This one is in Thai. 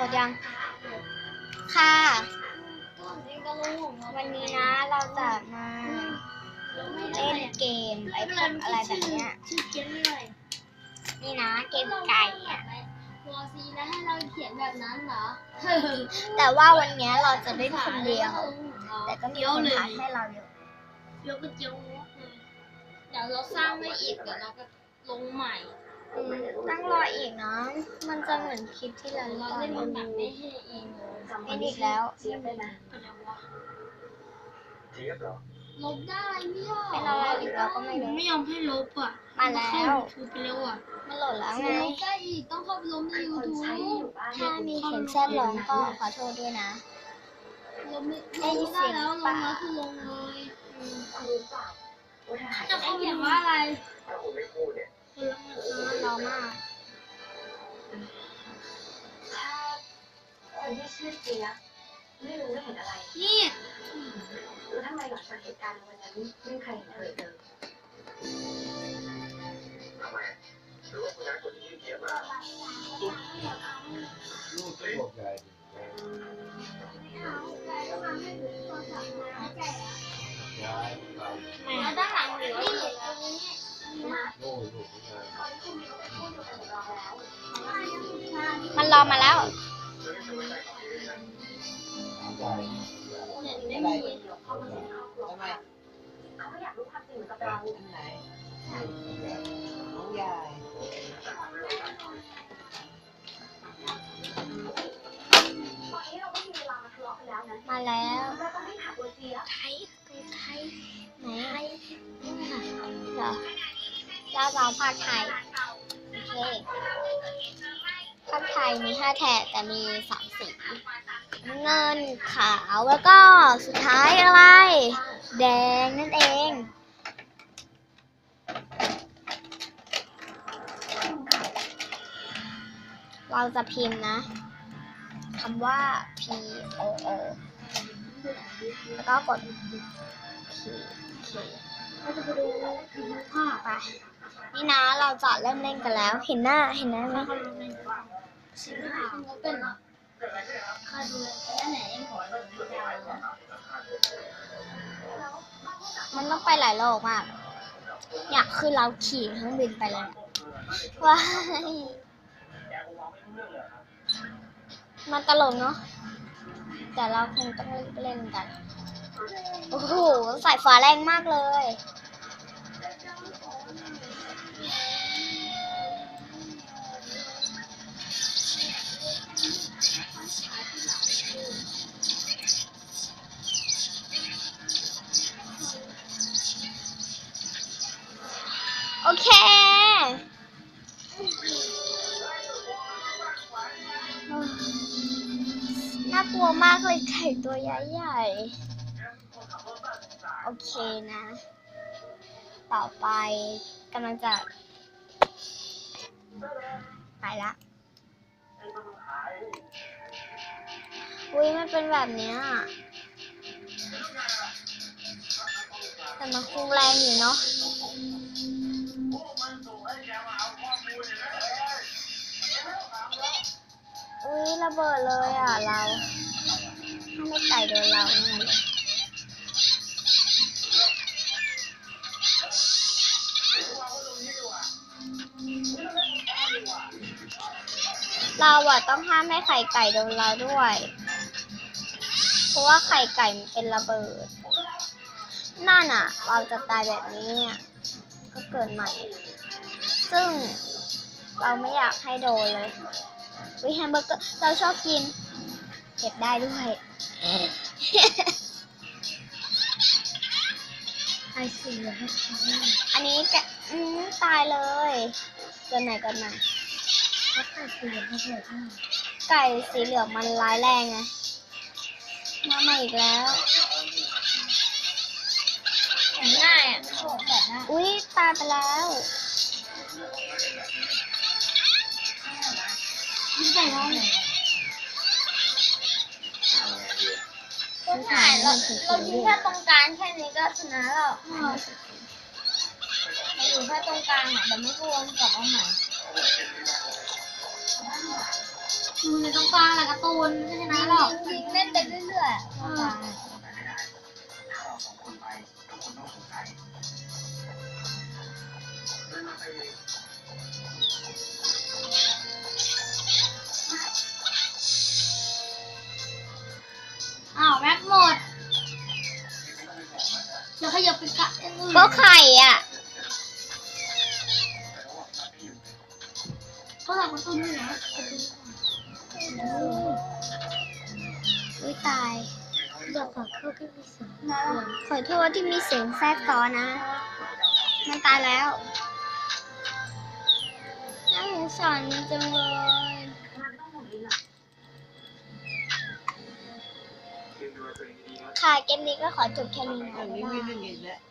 กดยัง ค่ะวันนี้นะเราจะมาเล่นเกมไอพวกอะไรแบบเนี้ยชื่อเกมอะไรนี่นะเกมไก่อะวอซีแล้วให้เราเขียนแบบนั้นเหรอ แต่ว่าวันนี้เราจะเล่นคนเดียว แต่ก็มีคนท้าให้เราอยู่เดี๋ยวก็เจียวเลยเดี๋ยวเราสร้างไม่อีกเดี๋ยวเราก็ลงใหม่ ต้องรออีกนะ มันจะเหมือนคลิปที่เราเราเล่เล่นนมันแบบไม่ให้เองเลยเป็นอีกแล้วเจี๊ยบได้ไหมอะไรวะเจี๊ยบเหรอลบได้ไม่ยอเป็นอะไรอีกเราก็ไม่รู้ไม่ยอมให้ลบอะมาแล้วเข้า YouTube ไปแล้วอะมันโหลดแล้วไงลบได้อีกต้องเข้าไปลบในคนใช้ที่ YouTube อยู่บ้านถ้ามีเสียงแซบร้องก็ขอโทษด้วยนะลบไม่ลบไม่ได้แล้วลงแล้วคือลงเลยเอาหรือเปล่าว่าถ้าหายจะเขาเขียนว่าอะไร การณ์วันนั้นไม่มีใครเห็น มากรู้ความจริงกับเราอันไหนน้องยายตอนนี้เราไม่มีเวลามาทะเลาะกันแล้วนะมาแล้วเราต้องรีบหาตัวเจี๊ยบไทยไทยไหนนี่ค่ะเหรอเราจะเอาภาไทยโอเคภาไทยมีห้าแถบแต่มีสามสีเงินขาวแล้วก็สุดท้ายอะไร แดงนั่นเอง เราจะพิมพ์นะคำว่า P O O แล้วก็กด P K เราจะไปดูภาพไปนี่นะเราจะเริ่มเล่นกันแล้ว เห็นหน้าเห็นหน้าไหมชิ้นหางก็เป็นหรอใครดูอันไหนเองขอดูไม่ได้มันต้องไปหลายโลกมากเนี่ยคือเราขี่เครื่องบินไปเลยว้าย มันตลกเนาะแต่เราคงต้องรีบเล่นกัน โอ้โหสายฟ้าแรงมากเลย โอเค กลัวมากเลยไก่ตัวใหญ่ๆ โอเคนะ ต่อไปกำลังจะ ไปละอุ้ยมันเป็นแบบเนี้ยแต่มันคงแรงอยู่เนาะ ระเบิดเลยอะเราถ้าไม่ไก่โดนเราแน่เลยเราอะต้องห้ามให้ไข่ไก่โดนเราด้วย เพราะว่าไข่ไก่มันเป็นระเบิด นั่นอะ เราจะตายแบบนี้เนี่ยก็เกิดใหม่ ซึ่งเราไม่อยากให้โดนเลย วิแฮมเบอร์เกอร์เราชอบกิน เก็บได้ด้วยไอซีเหรออันนี้แกะอืมตายเลยเกินไหนกันมาเขาไอซีเหรอเขาเกิดขึ้นไก่สีเหลืองมันร้ายแรงไงมาใหม่อีกแล้วง่ายอะโฉบแบบนั้นอุ้ยตายไปแล้วไม่ ใช่ห้อนคุณหายเราเรายิงแค่ตรงกลางแค่นี้ก็ชนะแล้วเราอยู่แค่ตรงกลางอะแต่ไม่รวมกับเอาใหม่อยู่ในตรงกลางแหละการ์ตูนไม่ชนะหรอกยิงเล่นไปเรื่อยๆ เดี๋ยวขยับไปกะอย่างอื่นก็ไข่อะเขาทำการ์ตูนอยู่นะการ์ตูนอุ้ยตายเดี๋ยวขอเข้าที่มีเสียงนะขอโทษที่มีเสียงแทรกซ้อนนะ มันตายแล้วน่าสงสารมันจังเลย ค่ะ เกมนี้ก็ขอจบแค่นี้นะบ๊ายบาย